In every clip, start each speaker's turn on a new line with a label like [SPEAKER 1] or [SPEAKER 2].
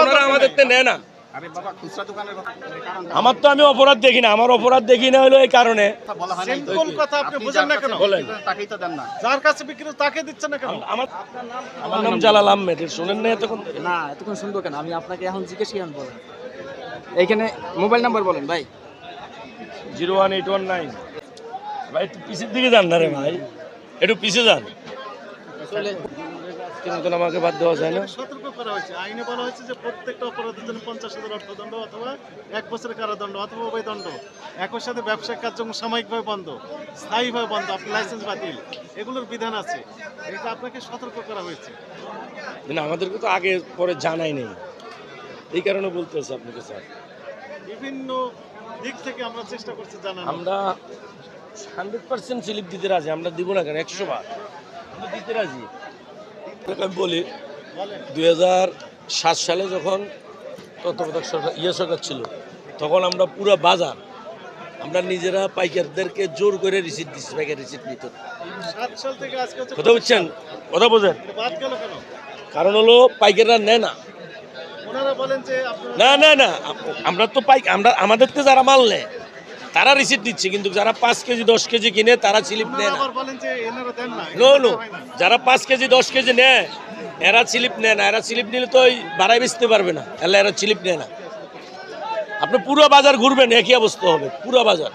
[SPEAKER 1] ওনারা আমাদের নেয় না।
[SPEAKER 2] আরে বাবা খুচরা দোকানের কথা কারণ
[SPEAKER 1] আমার তো আমি অপরাধ দেখি না আমার অপরাধ দেখি না হলো এই কারণে।
[SPEAKER 2] কথা বলা না
[SPEAKER 3] Simple কথা আপনি বোঝেন না কেন?
[SPEAKER 1] বলেন।
[SPEAKER 2] তো দেন না।
[SPEAKER 3] যার কাছে বিক্রি তাকে দিচ্ছে না কেন?
[SPEAKER 1] আমার আমার নাম জালাল আহমেদ শোনেন না এতক্ষণ?
[SPEAKER 4] না এতক্ষণ শুনব কেন? আমি আপনাকে এখন জিজ্ঞেস বলেন এইখানে মোবাইল নাম্বার বলেন ভাই।
[SPEAKER 1] Zero one eight one nine. ভাই একটু পিছের দিকে যান না রে ভাই। একটু পিছে যান। আজকের মতন আমাকে বাদ দেওয়া যায় না।
[SPEAKER 3] সতর্ক করা হয়েছে। আইনে বলা হয়েছে যে প্রত্যেকটা অপরাধের জন্য পঞ্চাশ হাজার অর্থদণ্ড অথবা এক বছরের কারাদণ্ড অথবা উভয় দণ্ড। একই সাথে ব্যবসায়িক কার্যক্রম সাময়িকভাবে বন্ধ স্থায়ীভাবে বন্ধ আপনার লাইসেন্স বাতিল এগুলোর বিধান আছে। এটা আপনাকে সতর্ক করা হয়েছে।
[SPEAKER 1] কিন্তু আমাদেরকে তো আগে পরে জানাই নেই। এই কারণে বলতেছি আপনাকে স্যার।
[SPEAKER 3] বিভিন্ন দিক থেকে আমরা চেষ্টা করছি জানানো
[SPEAKER 1] আমরা হান্ড্রেড পার্সেন্ট স্লিপ দিতে রাজি আমরা দিব না কেন? একশো বার। আমরা দিতে রাজি। আমি বলি দুই হাজার সাত সালে যখন তত্ত্বাবধায়ক সরকার ইয়ে সরকার ছিল তখন আমরা পুরো বাজার আমরা নিজেরা পাইকারদেরকে জোর করে রিসিট দিচ্ছি পাইকার রিসিট নিত। কথা বুঝছেন? কথা বোঝেন?
[SPEAKER 3] কেন?
[SPEAKER 1] কারণ হলো পাইকাররা নেয় না। না না না আমরা তো পাই আমরা আমাদের তো যারা মাল নেয় তারা রিসিট দিচ্ছে কিন্তু যারা পাঁচ কেজি দশ কেজি কিনে তারা স্লিপ নেয় না। যারা পাঁচ কেজি দশ কেজি নেয় এরা স্লিপ নেয় না। এরা স্লিপ নিলে তো ওই বাড়াই বেচতে পারবে না তাহলে এরা স্লিপ নেয় না। আপনি পুরো বাজার ঘুরবেন একই অবস্থা হবে পুরো বাজার।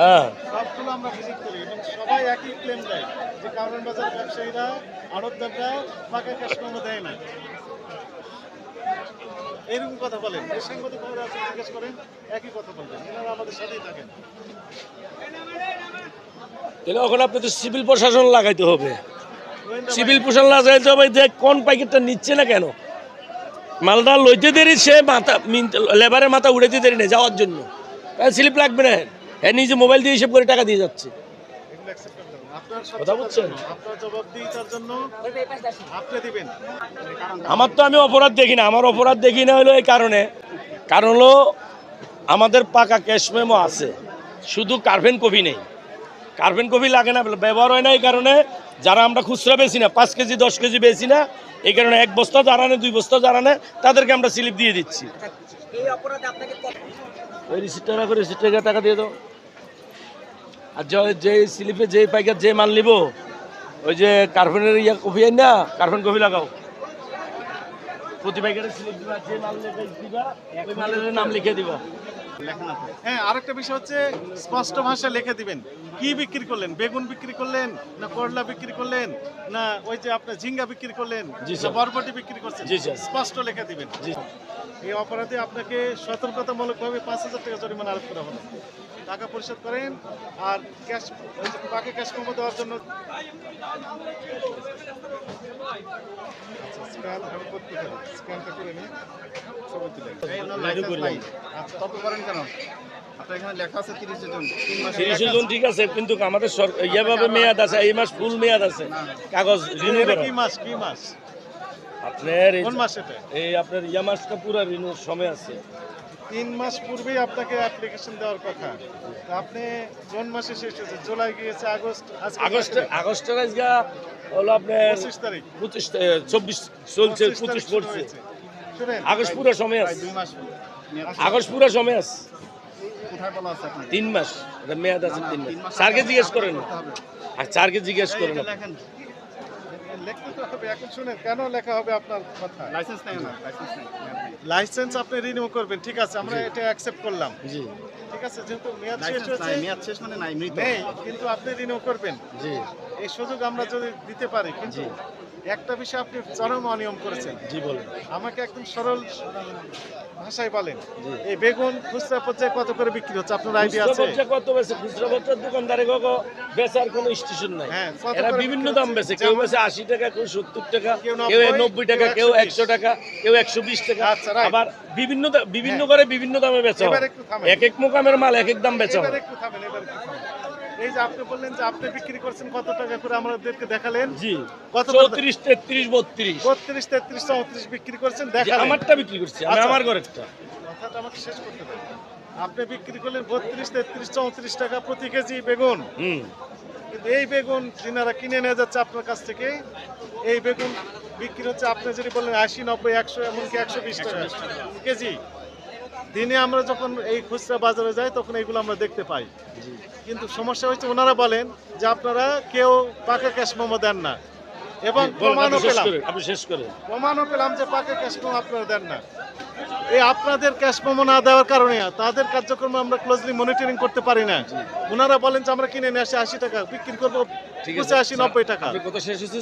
[SPEAKER 1] হ্যাঁ।
[SPEAKER 3] সবগুলো আমরা ভিজিট করি এবং সবাই একই ক্লেম দেয় যে কারণ বাজার ব্যবসায়ীরা আড়তদাররা ফাঁকা ক্যাশ দেয় না। এরকম কথা বলেন। সাংবাদিক আছে জিজ্ঞেস করেন একই কথা বলবেন। এনারা আমাদের সাথেই থাকেন।
[SPEAKER 1] তাহলে ওখানে আপনি সিভিল প্রশাসন লাগাইতে হবে। সিভিল প্রশাসন লাগাইতে হবে যে কোন প্যাকেটটা নিচ্ছে না কেন? মালটা লইতে দেরি সে মাথা লেবারের মাথা উড়াইতে দেরি নেই যাওয়ার জন্য। স্লিপ লাগবে না। হ্যাঁ নিজে মোবাইল দিয়ে হিসেব করে টাকা দিয়ে যাচ্ছে। আমার তো আমি অপরাধ দেখি না আমার অপরাধ দেখি না হলো এই কারণে। কারণ হলো আমাদের পাকা ক্যাশ মেমো আছে শুধু কার্ভেন কপি নেই। কার্ভেন কপি লাগে না ব্যবহার হয় না এই কারণে যারা আমরা খুচরা বেশি না পাঁচ কেজি দশ কেজি বেশি না এই কারণে এক বস্তা যারা নেয় দুই বস্তা যারা নেয় তাদেরকে আমরা স্লিপ দিয়ে দিচ্ছি।
[SPEAKER 4] এই অপরাধে আপনাকে
[SPEAKER 1] ওই রিসিপ্টটা রাখো রিসিপ্টটা টাকা দিয়ে দাও। আর যে- যে স্লিপে যে পাইকার যে মাল নিব ওই যে কার্বনের ইয়া কপি আই না কার্বন কপি লাগাও। প্রতি পাইকারের স্লিপ দিবা যে মাল দিবা ওই মালের নাম লিখে দিবা।
[SPEAKER 3] হ্যাঁ আরেকটা বিষয় হচ্ছে স্পষ্ট ভাষায় লিখে দিবেন। কি বিক্রি করলেন? বেগুন বিক্রি করলেন না করলা বিক্রি করলেন না ওই যে আপনার ঝিঙ্গা বিক্রি করলেন বরবটি বিক্রি করছেন। স্পষ্ট লিখে দিবেন।
[SPEAKER 1] জি।
[SPEAKER 3] এই অপরাধে আপনাকে সতর্কতামূলকভাবে পাঁচ হাজার টাকা জরিমানা আরোপ করা হবে টাকা পরিশোধ করেন আর ক্যাশ বাকি ক্যাশ মেমো দেওয়ার জন্য আচ্ছা, স্ক্যান আমি করতে পারি। স্ক্যানটা করে নিই। ছবি তুলে
[SPEAKER 2] এই আপনার লাইসেন্স নাই। তত করেন কেন? আপনার এখানে লেখা আছে তিরিশ জন। তিন মাস
[SPEAKER 1] তিরিশ জন ঠিক আছে কিন্তু আমাদের সরকার ইয়াভাবে মেয়াদ আছে এই মাস ফুল মেয়াদ আছে। কাগজ রিনিউ করা।
[SPEAKER 3] কি মাস? কি মাস?
[SPEAKER 1] আপনার এই-
[SPEAKER 3] কোন মাস এটা?
[SPEAKER 1] এই আপনার ইয়া মাসটা পুরো রিনিউর সময় আছে।
[SPEAKER 3] তিন মাস পূর্বেই আপনাকে অ্যাপ্লিকেশন দেওয়ার কথা। আপনি মাসে শেষ হয়েছে জুলাই গিয়েছে আগস্ট
[SPEAKER 1] আগস্ট আজকে হলো আপনার
[SPEAKER 3] পঁচিশ তারিখ।
[SPEAKER 1] পঁচিশ চব্বিশ চলছে
[SPEAKER 3] পঁচিশ
[SPEAKER 1] পড়ছে। আগস্ট পুরো সময় আছে।
[SPEAKER 2] মেয়াদ আছে।
[SPEAKER 1] আগস্ট পুরো সময় আছে। তিন মাস। মেয়াদ আছে তিন মাস। স্যারকে জিজ্ঞেস করেন। আর স্যারকে জিজ্ঞেস করেন
[SPEAKER 3] লিখতে তো হবে এখন শুনেন কেন লেখা হবে আপনার কথা
[SPEAKER 2] লাইসেন্স নেই না লাইসেন্স নেই নেই।
[SPEAKER 3] লাইসেন্স আপনি রিনিউ করবেন ঠিক আছে আমরা এটা অ্যাকসেপ্ট করলাম।
[SPEAKER 1] জি।
[SPEAKER 3] ঠিক আছে যেহেতু মেয়াদ শেষ হয়েছে।
[SPEAKER 2] মেয়াদ শেষ মানে নাই মৃত।
[SPEAKER 3] নেই কিন্তু আপনি রিনিউ করবেন।
[SPEAKER 1] জি।
[SPEAKER 3] এই সুযোগ আমরা যদি দিতে পারি কিন্তু একটা বিষয় আপনি চরম অনিয়ম করেছেন।
[SPEAKER 1] জি বলেন।
[SPEAKER 3] আমাকে একদম সরল ভাষায় বলেন এই বেগুন খুচরা পর্যায়ে কত করে বিক্রি হচ্ছে? আপনার আইডিয়া আছে?
[SPEAKER 1] কত বেছে খুচরা বচ্চার দোকানদারে বেচার কোনো স্টেশন নাই।
[SPEAKER 3] হ্যাঁ,
[SPEAKER 1] এরা বিভিন্ন দাম? বেছে কেউ বেছে আশি টাকা কেউ সত্তর টাকা
[SPEAKER 3] কেউ
[SPEAKER 1] কেউ
[SPEAKER 3] 90,
[SPEAKER 1] নব্বই টাকা
[SPEAKER 3] কেউ
[SPEAKER 1] কেউ
[SPEAKER 3] 120
[SPEAKER 1] একশো টাকা কেউ একশো বিশ টাকা।
[SPEAKER 3] আচ্ছা,
[SPEAKER 1] আবার বিভিন্ন বিভিন্ন
[SPEAKER 3] হ্যাঁ।
[SPEAKER 1] করে বিভিন্ন দামে বেচা হয়। এক এক মোকামের মাল এক এক দাম বেচা হয়।
[SPEAKER 3] এই যে আপনি বললেন যে আপনি বিক্রি করছেন কত টাকা করে আমাদেরকে দেখালেন।
[SPEAKER 1] জি
[SPEAKER 3] কত
[SPEAKER 1] চৌত্রিশ তেত্রিশ বত্রিশ।
[SPEAKER 3] বত্রিশ তেত্রিশ চৌত্রিশ বিক্রি করছেন দেখালেন।
[SPEAKER 1] আমারটা বিক্রি করছি আমি
[SPEAKER 3] আচ্ছা।
[SPEAKER 1] আমার ঘরেরটা।
[SPEAKER 3] কথাটা আমাকে শেষ করতে দেন আপনি বিক্রি করলেন বত্রিশ তেত্রিশ চৌত্রিশ টাকা প্রতি কেজি বেগুন।
[SPEAKER 1] হুম।
[SPEAKER 3] কিন্তু এই বেগুন যিনারা কিনে নিয়ে যাচ্ছে আপনার কাছ থেকে এই বেগুন বিক্রি হচ্ছে আপনি যদি বললেন আশি নব্বই একশো এমনকি একশো বিশ টাকা। কেজি। দিনে আমরা যখন এই খুচরা বাজারে যাই তখন এগুলো আমরা দেখতে পাই। কিন্তু সমস্যা হচ্ছে ওনারা বলেন যে আপনারা কেউ পাকা ক্যাশ মোমো দেন না। এবং প্রমাণও পেলাম।
[SPEAKER 1] আপনি শেষ করেন।
[SPEAKER 3] প্রমাণও পেলাম যে পাকা ক্যাশ মোমো আপনারা দেন না। এই আপনাদের ক্যাশ মোমো না দেওয়ার কারণে তাদের কার্যক্রম আমরা ক্লোজলি মনিটরিং করতে পারি না। ওনারা বলেন যে আমরা কিনে নিয়ে আসি আশি টাকা বিক্রি করব পঁচাশি নব্বই টাকা।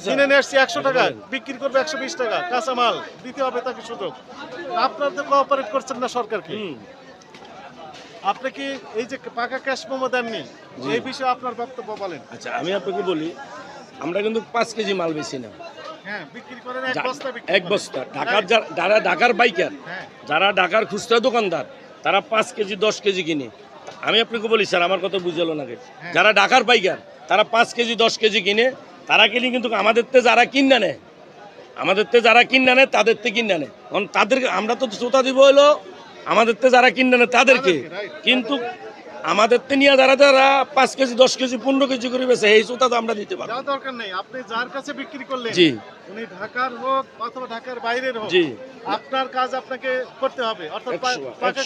[SPEAKER 3] কিনে নিয়ে আসছি একশো টাকা বিক্রি করবে একশো বিশ টাকা কাঁচামাল দিতে হবে তাকে সুযোগ। আপনারা তো কোঅপারেট করছেন না সরকারকে। আপনি কি এই যে পাকা ক্যাশ মোমো দেননি এই বিষয়ে আপনার বক্তব্য বলেন।
[SPEAKER 1] আচ্ছা আমি আপনাকে বলি আমরা কিন্তু পাঁচ কেজি মাল বেশি না।
[SPEAKER 3] হ্যাঁ এক বস্তা
[SPEAKER 1] ঢাকার যারা ঢাকার বাইকার
[SPEAKER 3] হ্যাঁ।
[SPEAKER 1] যারা ঢাকার খুচরা দোকানদার তারা পাঁচ কেজি দশ কেজি কিনে। আমি আপনাকে বলি স্যার আমার কথা বুঝলো নাকি যারা ঢাকার পাইকার তারা পাঁচ কেজি দশ কেজি কিনে তারা কিনে কিন্তু আমাদের তে যারা কিনা নেয় আমাদের তে যারা কিনা নেয় তাদের তে কিনা নেয়। কারণ তাদেরকে আমরা তো শ্রোতা দিব হলো আমাদের তে যারা কিনা নেয় তাদেরকে।
[SPEAKER 3] তাদেরকে,
[SPEAKER 1] কিন্তু আমাদের তে নিয়ে যারা যারা পাঁচ কেজি দশ কেজি পনেরো কেজি করে বেছে এই শ্রোতা তো আমরা দিতে পারব।
[SPEAKER 3] দরকার নেই আপনি যার কাছে বিক্রি করলেন
[SPEAKER 1] জি।
[SPEAKER 3] উনি ঢাকার হোক অথবা ঢাকার বাইরের হোক
[SPEAKER 1] জি।
[SPEAKER 3] আপনার কাজ আপনাকে করতে হবে অর্থাৎ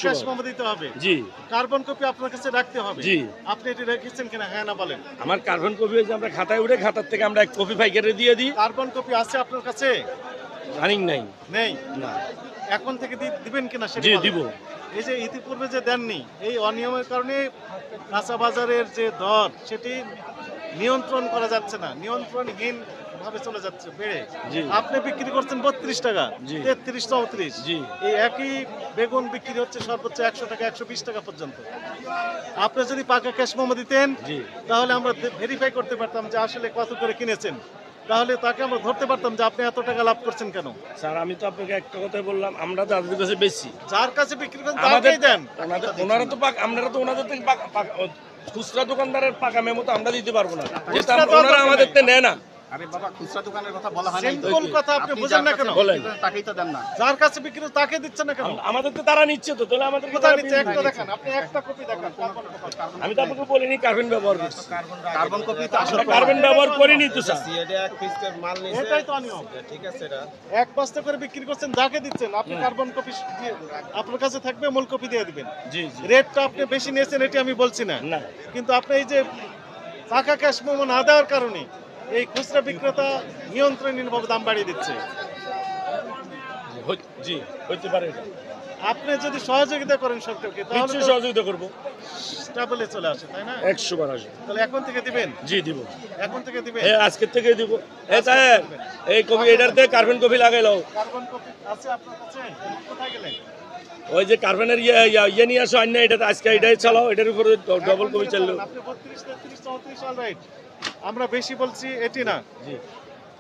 [SPEAKER 3] ক্যাশ। দিতে হবে।
[SPEAKER 1] জি।
[SPEAKER 3] কার্বন কপি আপনার কাছে রাখতে হবে।
[SPEAKER 1] জি।
[SPEAKER 3] আপনি এটি রেখেছেন কিনা হ্যাঁ না বলেন।
[SPEAKER 1] আমার কার্বন কপি হয়েছে আমরা খাতায় উঠে খাতার থেকে আমরা এক কপি পাইকারে দিয়ে দিই।
[SPEAKER 3] কার্বন কপি আছে আপনার কাছে?
[SPEAKER 1] রানিং নাই।
[SPEAKER 3] নেই?
[SPEAKER 1] না।
[SPEAKER 3] এখন থেকে দিবেন কিনা সেটা
[SPEAKER 1] জি দিব।
[SPEAKER 3] এই যে ইতিপূর্বে যে দেননি এই অনিয়মের কারণে কাঁচা বাজারের যে দর সেটি নিয়ন্ত্রণ করা যাচ্ছে না নিয়ন্ত্রণহীন ভাবে চলে যাচ্ছে বেড়ে। আপনি বিক্রি করছেন বত্রিশ টাকা। তেত্রিশ চৌত্রিশ। এই একই বেগুন বিক্রি হচ্ছে সর্বোচ্চ একশো টাকা একশো বিশ টাকা পর্যন্ত। আপনি যদি পাকা ক্যাশ মোমো দিতেন তাহলে আমরা ভেরিফাই করতে পারতাম যে আসলে কত করে কিনেছেন। তাহলে তাকে আমরা ধরতে পারতাম যে আপনি এত টাকা লাভ করছেন কেন?
[SPEAKER 1] স্যার আমি তো আপনাকে একটা কথাই বললাম আমরা যাদের কাছে বেশি
[SPEAKER 3] যার কাছে বিক্রি করেন তাকেই দেন।
[SPEAKER 1] ওনারা তো পাক- আমরা তো ওনাদের থেকে খুচরা দোকানদারের পাকা মেমো তো আমরা দিতে পারব না। আমাদের নেয় না।
[SPEAKER 2] আরে বাবা খুচরা দোকানের কথা বলা হয়
[SPEAKER 3] সিম্পল কথা আপনি বুঝেন না কেন?
[SPEAKER 1] বলেন।
[SPEAKER 2] তাকেই তো দেন না।
[SPEAKER 3] যার কাছে বিক্রি তাকে দিচ্ছেন না কেন?
[SPEAKER 1] আমাদের তো তারা নিচ্ছে তো তাহলে আমাদের
[SPEAKER 3] কোথায় নিচ্ছে? একটা দেখান আপনি একটা কপি দেখান
[SPEAKER 1] আমি তো আপনাকে বলিনি কার্বন ব্যবহার করছি।
[SPEAKER 2] কার্বন কপি তো আসল
[SPEAKER 1] কার্বন ব্যবহার করিনি তো স্যার।
[SPEAKER 3] এটাই তো অনিয়ম।
[SPEAKER 5] ঠিক আছে এটা।
[SPEAKER 3] এক বস্তা করে বিক্রি করছেন যাকে দিচ্ছেন আপনি কার্বন কপি দিয়ে আপনার কাছে থাকবে মূল কপি দিয়ে দিবেন।
[SPEAKER 1] জি জি।
[SPEAKER 3] রেটটা আপনি বেশি নিয়েছেন এটি আমি বলছি না।
[SPEAKER 1] না।
[SPEAKER 3] কিন্তু আপনি এই যে টাকা ক্যাশ মোমো না দেওয়ার কারণে এই খুচরা বিক্রেতা নিয়ন্ত্রণহীনভাবে দাম বাড়িয়ে দিচ্ছে।
[SPEAKER 1] জি, হইতে পারে এটা।
[SPEAKER 3] আপনি যদি সহযোগিতা করেন সরকারকে তাহলে
[SPEAKER 1] সহযোগিতা করব।
[SPEAKER 3] স্টাবলে চলে আসে তাই না?
[SPEAKER 1] একশো বার আসবে।
[SPEAKER 3] তাহলে এখন থেকে দিবেন?
[SPEAKER 1] জি দিব।
[SPEAKER 3] এখন থেকে দিবেন?
[SPEAKER 1] হ্যাঁ আজকের থেকে দিব। এই সাহেব এই কপি এটাতে কার্বন কপি লাগাইলো
[SPEAKER 3] কার্বন কপি আছে আপনার কাছে? কোথায় গেলেন?
[SPEAKER 1] ওই যে কার্বনের ইয়ে ইয়ে- ইয়ে নিয়ে আসো অন্য এটাতে আজকে এটাই চালাও এটার উপরে ডবল কপি চাললো।
[SPEAKER 3] আপনি 32 33 34 অলরাইট আমরা বেশি বলছি এটি না।
[SPEAKER 1] জি।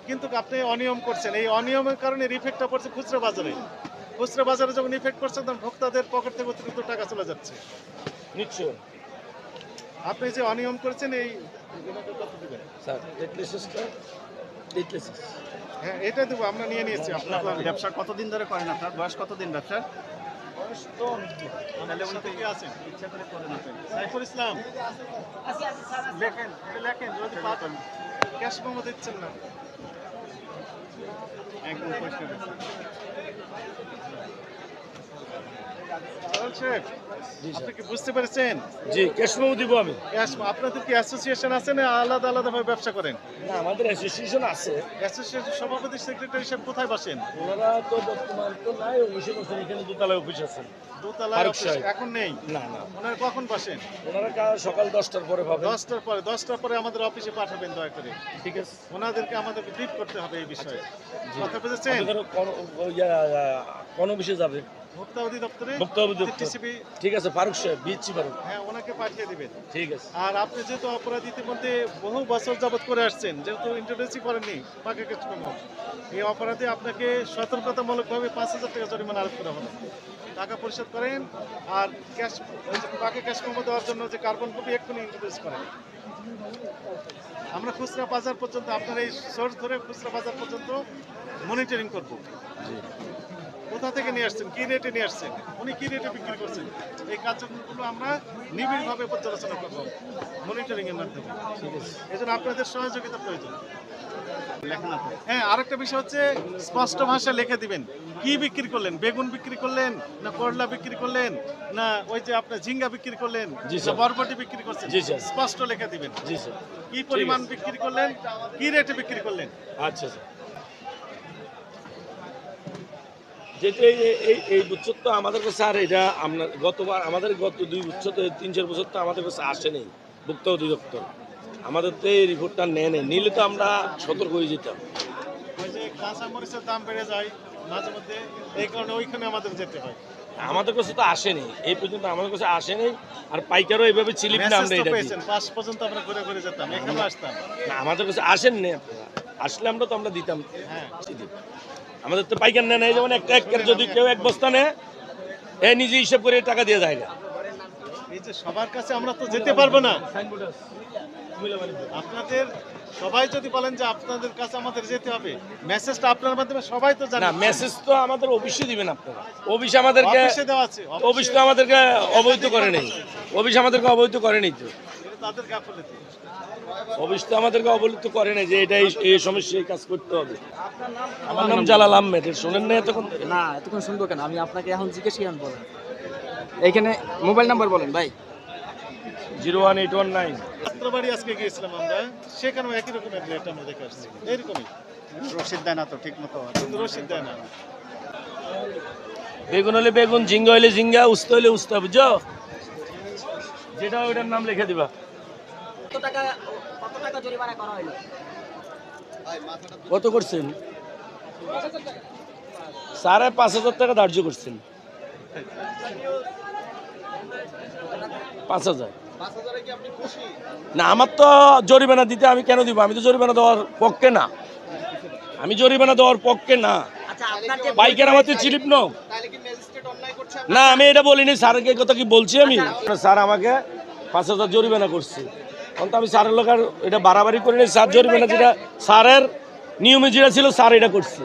[SPEAKER 3] কিন্তু আপনি অনিয়ম করছেন। এই অনিয়মের কারণে ইফেক্টটা পড়ছে খুচরা বাজারে। খুচরা বাজারে যখন ইফেক্ট করছে তখন ভোক্তাদের পকেট থেকে অতিরিক্ত টাকা চলে যাচ্ছে।
[SPEAKER 1] নিশ্চয়
[SPEAKER 3] আপনি যে অনিয়ম করেছেন এই হ্যাঁ এটা দেবো আমরা নিয়ে নিয়েছি আপনার
[SPEAKER 2] ব্যবসা কতদিন ধরে করেন আপনার? বয়স কতদিন ব্যবসার?
[SPEAKER 3] সাইফুল ইসলাম। লেখেন লেখেন যদি পাবেন ক্যাশ মেমো দিচ্ছেন না একদম পরিষ্কার আছে। সরল শেখ,
[SPEAKER 1] জি
[SPEAKER 3] আপনি কি বুঝতে পেরেছেন?
[SPEAKER 1] জি ক্যাশমেও দিব আমি।
[SPEAKER 3] ক্যাশ আপনাদের কি অ্যাসোসিয়েশন আছে না আলাদা আলাদা ভাবে ব্যবসা করেন?
[SPEAKER 1] না আমাদের অ্যাসোসিয়েশন আছে।
[SPEAKER 3] অ্যাসোসিয়েশন সভাপতি সেক্রেটারি হিসেবে কোথায় বসেন?
[SPEAKER 1] ওনারা তো বর্তমান তো নাই অফিসে বসেন এখানে দোতলায় অফিস আছে
[SPEAKER 3] দোতলায় অফিস এখন নেই?
[SPEAKER 1] না না।
[SPEAKER 3] ওনারা কখন বসেন?
[SPEAKER 1] ওনারা সকাল দশটার পরে পাবেন।
[SPEAKER 3] দশটার পরে দশটার পরে আমাদের অফিসে পাঠাবেন দয়া করে।
[SPEAKER 1] ঠিক আছে।
[SPEAKER 3] ওনাদেরকে আমাদেরকে ব্রিফ করতে হবে এই বিষয়ে। কথা বুঝেছেন?
[SPEAKER 1] কোন অফিসে যাবে।
[SPEAKER 3] ভোক্তা অধিদপ্তরে
[SPEAKER 1] ভোক্তা অধিদপ্তর।
[SPEAKER 3] টিসিবি
[SPEAKER 1] ঠিক আছে ফারুক সাহেব ফারুক।
[SPEAKER 3] হ্যাঁ ওনাকে পাঠিয়ে দিবেন।
[SPEAKER 1] ঠিক আছে।
[SPEAKER 3] আর আপনি যেহেতু অপরাধ ইতিমধ্যে বহু বছর যাবত করে আসছেন যেহেতু করেননি পাকা এই অপরাধে আপনাকে সতর্কতামূলকভাবে পাঁচ হাজার টাকা জরিমানা আরোপ করা হবে। টাকা পরিশোধ করেন আর ক্যাশ ক্যাশ মেমো দেওয়ার জন্য যে কার্বন কপি এক্ষুনি ইন্ট্রোডিউস করেন। আমরা খুচরা বাজার পর্যন্ত আপনার এই সোর্স ধরে খুচরা বাজার পর্যন্ত মনিটরিং করব। কোথা থেকে নিয়ে আসছেন? কি রেটে নিয়ে আসছেন? উনি কি রেটে বিক্রি করছেন? এই কার্যক্রমগুলো আমরা নিবিড়ভাবে পর্যালোচনা করব মনিটরিং এর মাধ্যমে।
[SPEAKER 1] ঠিক
[SPEAKER 3] এই জন্য আপনাদের সহযোগিতা প্রয়োজন। হ্যাঁ আরেকটা বিষয় হচ্ছে স্পষ্ট ভাষায় লিখে দিবেন। কি বিক্রি করলেন? বেগুন বিক্রি করলেন? না করলা বিক্রি করলেন? না ওই যে আপনার ঝিঙ্গা বিক্রি করলেন? বরবটি বিক্রি করছেন?
[SPEAKER 1] জি,
[SPEAKER 3] স্পষ্ট লিখে দিবেন।
[SPEAKER 1] জি
[SPEAKER 3] কি পরিমাণ বিক্রি করলেন? কি রেটে বিক্রি করলেন?
[SPEAKER 1] আচ্ছা স্যার যেটা এই এই বুচ্ছর তো আমাদের কাছে আর এটা আমরা গতবার আমাদের গত দুই বছর তো তিন, চার বছর তো আমাদের কাছে আসেনি ভুক্ত অধিদপ্তর। আমাদের তো এই রিপোর্টটা নেয় নেই, নিলে তো আমরা সতর্ক হয়ে যেতাম।
[SPEAKER 3] কাঁচা মরিচের দাম বেড়ে যায়, মাঝে মধ্যে, এই কারণে ওইখানে আমাদের যেতে হয়।
[SPEAKER 1] আমাদের কাছে তো আসেনি এই পর্যন্ত আমাদের কাছে আসেনি আর পাইকারও এইভাবে চিলিপ না আমরা এটা
[SPEAKER 3] পাঁচ পর্যন্ত আমরা ঘুরে ঘুরে যেতাম এখানে আসতাম।
[SPEAKER 1] না আমাদের কাছে আসেন নি আসলে আমরা তো আমরা দিতাম।
[SPEAKER 3] হ্যাঁ।
[SPEAKER 1] আমাদের তো পাইকার নেয় নাই যেমন একটা একের যদি কেউ এক বস্তা নেয় এ নিজে হিসেব করে টাকা দিয়ে যায় না।
[SPEAKER 3] সবার কাছে আমরা তো যেতে পারব না। আপনাদের সবাই যদি বলেন যে আপনাদের কাছে আমাদের যেতে হবে মেসেজটা আপনার মাধ্যমে সবাই তো জানে।
[SPEAKER 1] না মেসেজ তো আমাদের অফিসে দিবেন আপনারা। অফিস আমাদেরকে
[SPEAKER 3] অফিসে দেওয়া আছে
[SPEAKER 1] অফিস তো আমাদেরকে অবৈধ করে নেই। অফিস আমাদেরকে অবৈধ করে নেই তো।
[SPEAKER 3] এটা
[SPEAKER 1] অফিস তো আমাদেরকে অবৈধ করে নেই যে এটা এই- এই সমস্যা কাজ করতে হবে। আমার নাম জালাল আহমেদ শোনেন না এতক্ষণ?
[SPEAKER 4] না এতক্ষণ শুনব কেন? আমি আপনাকে এখন জিজ্ঞেস করেন বলেন। এইখানে মোবাইল নাম্বার বলেন ভাই।
[SPEAKER 1] Zero one eight one nine.
[SPEAKER 3] রাত্রবাড়ি আজকে গিয়েছিলাম আমরা। সেখানেও একই রকমের রেট আমরা দেখে আসছি। এইরকমই।
[SPEAKER 2] রসিদ দেয় না তো ঠিক মতো
[SPEAKER 3] কিন্তু রসিদ দেয় না।
[SPEAKER 1] বেগুন হলে বেগুন ঝিঙ্গা হলে ঝিঙ্গা উস্তা হলে উস্তা বুঝছ? যেটা ওইটার নাম লিখে দিবা।
[SPEAKER 4] কত টাকা কত টাকা জরিমানা করা হলো
[SPEAKER 1] কত করছেন? সাড়ে পাঁচ হাজার টাকা ধার্য করছেন। পাঁচ হাজার। না আমার তো জরিমানা দিতে আমি কেন দিব? আমি তো জরিমানা দেওয়ার পক্ষে না। আমি জরিমানা দেওয়ার পক্ষে না।
[SPEAKER 4] আচ্ছা আপনার
[SPEAKER 1] বাইকের আমার তো চিলিপ নো না আমি এটা বলিনি স্যারকে কথা কি বলছি আমি? স্যার আমাকে পাঁচ হাজার জরিমানা করছে। তখন তো আমি স্যারের লোক আর এটা বাড়াবাড়ি করিনি স্যার জরিমানা যেটা স্যারের নিয়মে যেটা ছিল স্যার এটা করছে।